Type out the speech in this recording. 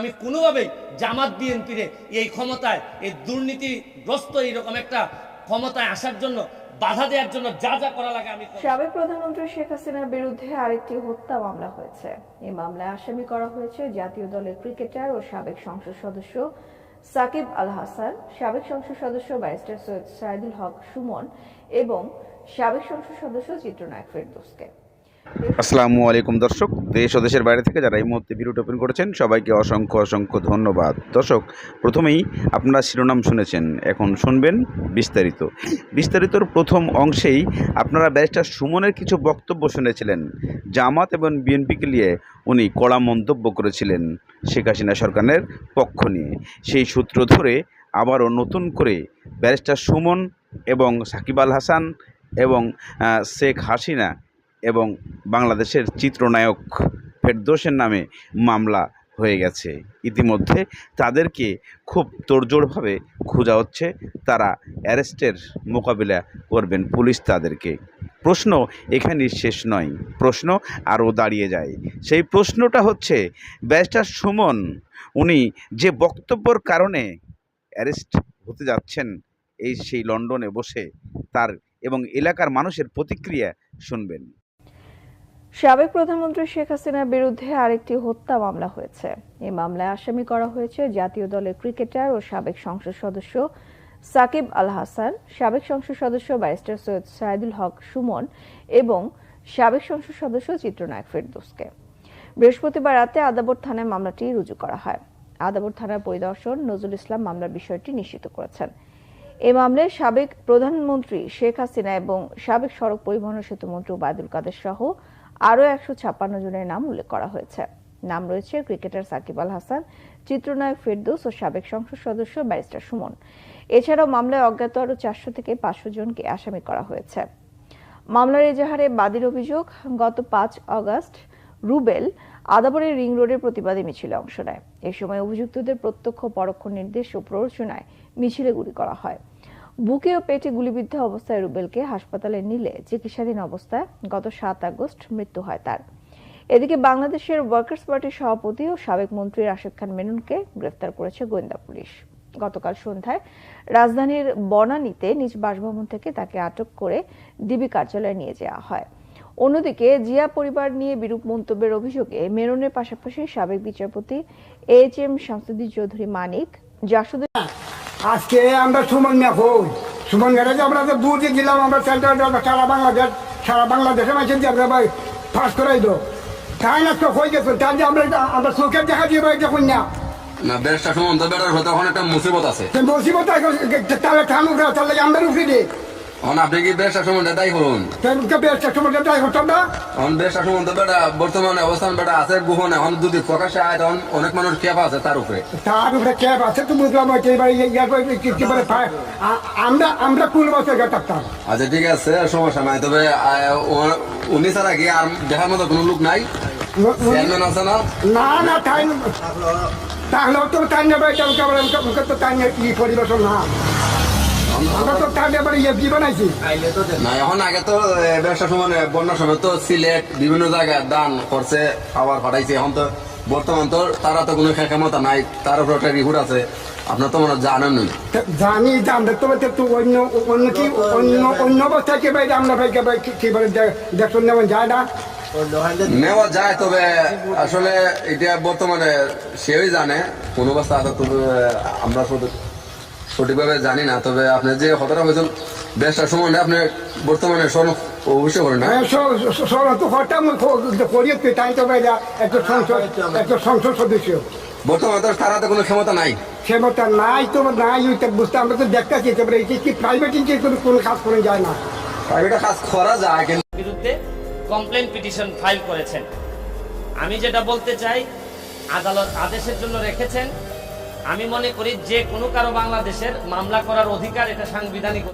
আমি কোনোভাবেই জামাত বিএনপির এই ক্ষমতায়, এই দুর্নীতিগ্রস্ত এইরকম একটা ক্ষমতায় আসার জন্য, বাধা দেওয়ার জন্য যা যা করা লাগে আমি সাবেক প্রধানমন্ত্রী শেখ হাসিনার বিরুদ্ধে আরেকটি হত্যা মামলা হয়েছে। এই মামলায় আসামি করা হয়েছে জাতীয় দলের ক্রিকেটার ও সাবেক সংসদ সদস্য সাকিব আল হাসান, সাবেক সংসদ সদস্য ব্যারিস্টার সৈয়দ সাইদুল হক সুমন এবং সাবেক সংসদ সদস্য চিত্রনায়ক ফেরদৌসকে। আসসালামু আলাইকুম দর্শক, দেশ ও দেশের বাইরে থেকে যারা এই মুহূর্তে ভিডিওটি ওপেন করেছেন, সবাইকে অসংখ্য অসংখ্য ধন্যবাদ। দর্শক, প্রথমেই আপনারা শিরোনাম শুনেছেন, এখন শুনবেন বিস্তারিত। বিস্তারিতর প্রথম অংশেই আপনারা ব্যারিস্টার সুমনের কিছু বক্তব্য শুনেছিলেন, জামাত এবং বিএনপিকে নিয়ে উনি কড়া মন্তব্য করেছিলেন শেখ হাসিনা সরকারের পক্ষ নিয়ে। সেই সূত্র ধরে আবারও নতুন করে ব্যারিস্টার সুমন এবং সাকিব আল হাসান এবং শেখ হাসিনা এবং বাংলাদেশের চিত্রনায়ক ফেরদোসের নামে মামলা হয়ে গেছে। ইতিমধ্যে তাদেরকে খুব তোড়জোড়ভাবে খোঁজা হচ্ছে। তারা অ্যারেস্টের মোকাবিলা করবেন পুলিশ তাদেরকে। প্রশ্ন এখানেই শেষ নয়। প্রশ্ন আরও দাঁড়িয়ে যায়। সেই প্রশ্নটা হচ্ছে, ব্যারিস্টার সুমন, উনি যে বক্তব্যর কারণে অ্যারেস্ট হতে যাচ্ছেন এই সেই লন্ডনে বসে, তার এবং এলাকার মানুষের প্রতিক্রিয়া শুনবেন। সাবেক প্রধানমন্ত্রী শেখ হাসিনার বিরুদ্ধে আরেকটি হত্যা মামলা হয়েছে। এই মামলায় আসামি করা হয়েছে জাতীয় দলের ক্রিকেটার ও সাবেক সংসদ সদস্য সাকিব আল হাসান, সাবেক সংসদ সদস্য ব্যারিস্টার সৈয়দ সাইদুল হক সুমন এবং সাবেক সংসদ সদস্য চিত্রনায়ক ফেরদৌসকে। বৃহস্পতিবার রাতে আদাবর থানায় মামলাটি রুজু করা হয়। আদাবর থানার পরিদর্শন নজরুল ইসলাম মামলার বিষয়টি নিশ্চিত করেছেন। এই মামলায় সাবেক প্রধানমন্ত্রী শেখ হাসিনা এবং সাবেক সড়ক পরিবহন সেতু মন্ত্রী ওবায়দুল কাদের সহ আরও একশো ছাপ্পান্ন জনের নাম উল্লেখ করা হয়েছে। নাম রয়েছে ক্রিকেটার সাকিব আল হাসান, চিত্রনায়ক ফেরদৌস ও সাবেক সংসদ সদস্য ব্যারিস্টার সুমন। এছাড়াও মামলায় অজ্ঞাত আরও চারশো থেকে পাঁচশো জনকে আসামি করা হয়েছে। মামলার এজাহারে বাদীর অভিযোগ, গত পাঁচ অগস্ট রুবেল আদাবরের রিং রোডের প্রতিবাদী মিছিলে অংশ নেয়। এ সময় অভিযুক্তদের প্রত্যক্ষ পরোক্ষ নির্দেশ ও প্ররোচনায় মিছিলে গুলি করা হয়। বুকে ও পেটে গুলিবিদ্ধ অবস্থায় রুবেলকে হাসপাতালে নিলে চিকিৎসাধীন অবস্থায় গত সাত আগস্ট মৃত্যু হয় তার। এদিকে বাংলাদেশের ওয়ার্কার্স পার্টির সভাপতি ও সাবেক মন্ত্রী রাশেদ খান মেননকে গ্রেফতার করেছে গোয়েন্দা পুলিশ। গতকাল সন্ধ্যায় রাজধানীর বনানীতে নিজ বাসভবন থেকে তাকে আটক করে ডিবি কার্যালয়ে নিয়ে যাওয়া হয়। অন্যদিকে জিয়া পরিবার নিয়ে বিরূপ মন্তব্যের অভিযোগে মেননের পাশাপাশি সাবেক বিচারপতি এইচ এম শামসুদ্দিন চৌধুরী মানিক জাসুদ্দিন আজকে আমরা সুমন মিয়া কই? সুমন যে আমরা যে বুঝে দিলাম আমরা সেন্টার সারা বাংলাদেশ সারা বাংলাদেশে মাইছেন যে আমরা ভাই ফাঁস করাই দো তাই না তো হয়ে গেছে তাই যে আমরা আমরা চোখের দেখা দিয়ে ভাই দেখুন না। না বেশটা সময় তো বেটার এখন একটা মুসিবত আছে। মুসিবত তাহলে থামুক তাহলে আমরা উঠে দিই এখন আপনি কি বেশটা সময় দায়ী করুন তাই বেশ সময় হতাম না? এখন বেশটা সময় বেটা বর্তমানে অবস্থান বেটা আছে গোপন এখন যদি প্রকাশ্যে আয় তখন অনেক মানুষ খেপা আছে তার উপরে। তার উপরে ক্যাব আছে তো বুঝলাম হয়তো এবার ইয়া। আ- আমরা আমরা কুল থাকতাম আচ্ছা ঠিক আছে সমস্যা নাই। তবে উনি ছাড়া কি আর দেখার মতো কোনো লোক নাই? চেয়ারম্যান আছে না? না না তাই তাহলেও তো তাই নেবে তো তাই ই পরিবেশন না। আমরা তো ইয়ে বানাইছি। না এখন আগে তো ব্যবসা সময় বন্যার সময় তো সিলেট বিভিন্ন জায়গায় দান করছে পাঠাইছে। এখন তো বর্তমান তো তারা তো কোনো ক্ষমতা নাই তার উপর একটা রিহুট আছে। আপনার তো মনে হয় জানেন জানি আমরা তো তো অন্য অন্য কি অন্য অন্য অবস্থায় কে ভাই আমরা ভাই কে বলে দেখুন যায় না। নেওয়া যায় তবে আসলে এটা বর্তমানে সেও জানে কোন অবস্থা তবে আমরা সঠিক- সঠিকভাবে জানি না তবে আপনি যে কথাটা বেশটা সময় নেই, আপনি বর্তমানে স্মরণ অবশ্যই করেন না হ্যাঁ তো হঠাৎ করিয়ে তাই তো একটা সংসদ একটা সংসদ সদস্য। বর্তমানে তো তারা তো কোনো ক্ষমতা নাই। ক্ষমতা নাই তো নাই ওইটা বুঝতে আমরা তো দেখতেছি একেবারে এই কি প্রাইভেট ইঞ্চি কোনো কাজ করে যায় না। প্রাইভেটে কাজ করা যায় কিন্তু বিরুদ্ধে কমপ্লেন পিটিশন ফাইল করেছেন। আমি যেটা বলতে চাই আদালত আদেশের জন্য রেখেছেন আমি মনে করি যে কোনো কারও বাংলাদেশের মামলা করার অধিকার এটা সাংবিধানিক